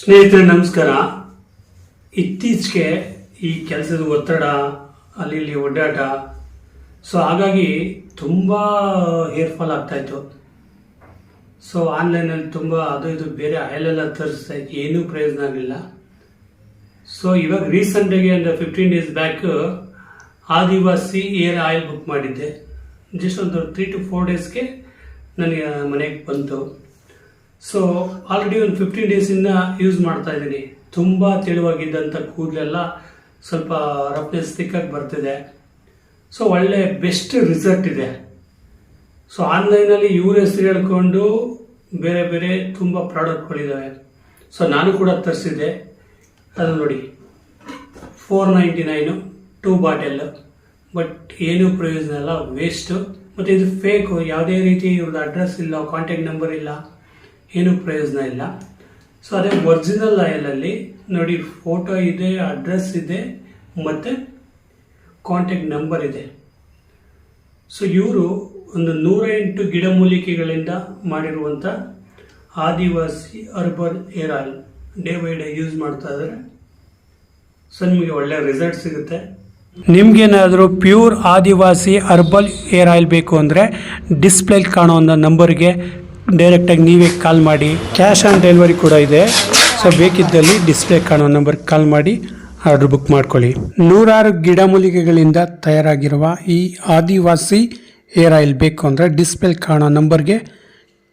ಸ್ನೇಹಿತರೆ, ನಮಸ್ಕಾರ. ಇತ್ತೀಚೆಗೆ ಈ ಕೆಲಸದ ಒತ್ತಡ, ಅಲ್ಲಿ ಇಲ್ಲಿ ಒಡ್ಡಾಟ ಸೊ ಹಾಗಾಗಿ ತುಂಬ ಹೇರ್ ಫಾಲ್ ಆಗ್ತಾಯಿತ್ತು ಸೊ ಆನ್ಲೈನಲ್ಲಿ ತುಂಬ ಅದು ಇದು ಬೇರೆ ಆಯಿಲೆಲ್ಲ ತರಿಸ್ತಾ ಇತ್ತು ಏನೂ ಪ್ರಯೋಜನ ಆಗಲಿಲ್ಲ. ಸೊ ಇವಾಗ ರೀಸೆಂಟಾಗಿ ಅಂದರೆ fifteen days back Adivasi hair oil book ಮಾಡಿದ್ದೆ. ಜಸ್ಟ್ ಒಂದು ತ್ರೀ ಟು ಫೋರ್ ಡೇಸ್ಗೆ ನನಗೆ ಮನೆಗೆ ಬಂತು. ಸೊ ಆಲ್ರೆಡಿ ಒಂದು ಫಿಫ್ಟೀನ್ ಡೇಸಿಂದ ಯೂಸ್ ಮಾಡ್ತಾ ಇದ್ದೀನಿ. ತುಂಬ ತೆಳುವಾಗಿದ್ದಂಥ ಕೂದಲೆಲ್ಲ ಸ್ವಲ್ಪ ರಫ್ನೆಸ್ ತಿಕ್ಕಾಗಿ ಬರ್ತಿದೆ. ಸೊ ಒಳ್ಳೆ ಬೆಸ್ಟ್ ರಿಸಲ್ಟ್ ಇದೆ. ಸೊ ಆನ್ಲೈನಲ್ಲಿ ಇವ್ರ ಹೆಸರು ಹೇಳ್ಕೊಂಡು ಬೇರೆ ಬೇರೆ ತುಂಬ ಪ್ರಾಡಕ್ಟ್ಗಳಿದ್ದಾವೆ ಸೊ ನಾನು ಕೂಡ ತರಿಸಿದ್ದೆ. ಅದು ನೋಡಿ. Four ninety nine two bottle but ಏನೂ ಪ್ರಯೋಜನ ಇಲ್ಲ ವೇಸ್ಟು ಮತ್ತು ಇದು ಫೇಕು ಯಾವುದೇ ರೀತಿ ಇವ್ರದ್ದು ಅಡ್ರೆಸ್ ಇಲ್ಲ ಕಾಂಟ್ಯಾಕ್ಟ್ ನಂಬರ್ ಇಲ್ಲ. ಏನೂ ಪ್ರಯೋಜನ ಇಲ್ಲ. ಸೊ ಅದೇ ಒರಿಜಿನಲ್ ಆಯಲಲ್ಲಿ ನೋಡಿ ಫೋಟೋ ಇದೆ ಅಡ್ರೆಸ್ ಇದೆ, ಮತ್ತು ಕಾಂಟ್ಯಾಕ್ಟ್ ನಂಬರ್ ಇದೆ. ಸೊ ಇವರು ಒಂದು ನೂರ ಎಂಟು ಗಿಡಮೂಲಿಕೆಗಳಿಂದ ಮಾಡಿರುವಂಥ Adivasi herbal hair oil, day by day use ಮಾಡ್ತಾ ಇದ್ದಾರೆ. ಸೊ ನಿಮಗೆ ಒಳ್ಳೆ ರಿಸಲ್ಟ್ ಸಿಗುತ್ತೆ. ನಿಮಗೇನಾದರೂ pure Adivasi herbal hair oil ಬೇಕು ಅಂದರೆ ಡಿಸ್ಪ್ಲೇ ಕಾಣೋ ನಂಬರ್ಗೆ ಡೈರೆಕ್ಟಾಗಿ ನೀವೇ ಕಾಲ್ ಮಾಡಿ. ಕ್ಯಾಶ್ ಆನ್ ಡೆಲಿವರಿ ಕೂಡ ಇದೆ. ಸೊ ಬೇಕಿದ್ದಲ್ಲಿ ಡಿಸ್ಪ್ಲೇ ಕಾಣೋ ನಂಬರ್ಗೆ ಕಾಲ್ ಮಾಡಿ ಆರ್ಡರ್ ಬುಕ್ ಮಾಡ್ಕೊಳ್ಳಿ. ನೂರಾರು ಗಿಡಮೂಲಿಕೆಗಳಿಂದ ತಯಾರಾಗಿರುವ ಈ ಆದಿವಾಸಿ ಏರ್ ಆಯಿಲ್ ಬೇಕು ಅಂದರೆ ಡಿಸ್ಪ್ಲೇ ಕಾಣೋ ನಂಬರ್ಗೆ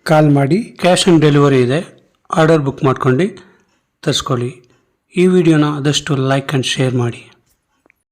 ಕಾಲ್ ಮಾಡಿ. ಕ್ಯಾಶ್ ಆನ್ ಡೆಲಿವರಿ ಇದೆ. ಆರ್ಡರ್ ಬುಕ್ ಮಾಡ್ಕೊಂಡು ತರಿಸ್ಕೊಳ್ಳಿ. ಈ ವಿಡಿಯೋನ ಆದಷ್ಟು ಲೈಕ್ ಆ್ಯಂಡ್ ಶೇರ್ ಮಾಡಿ.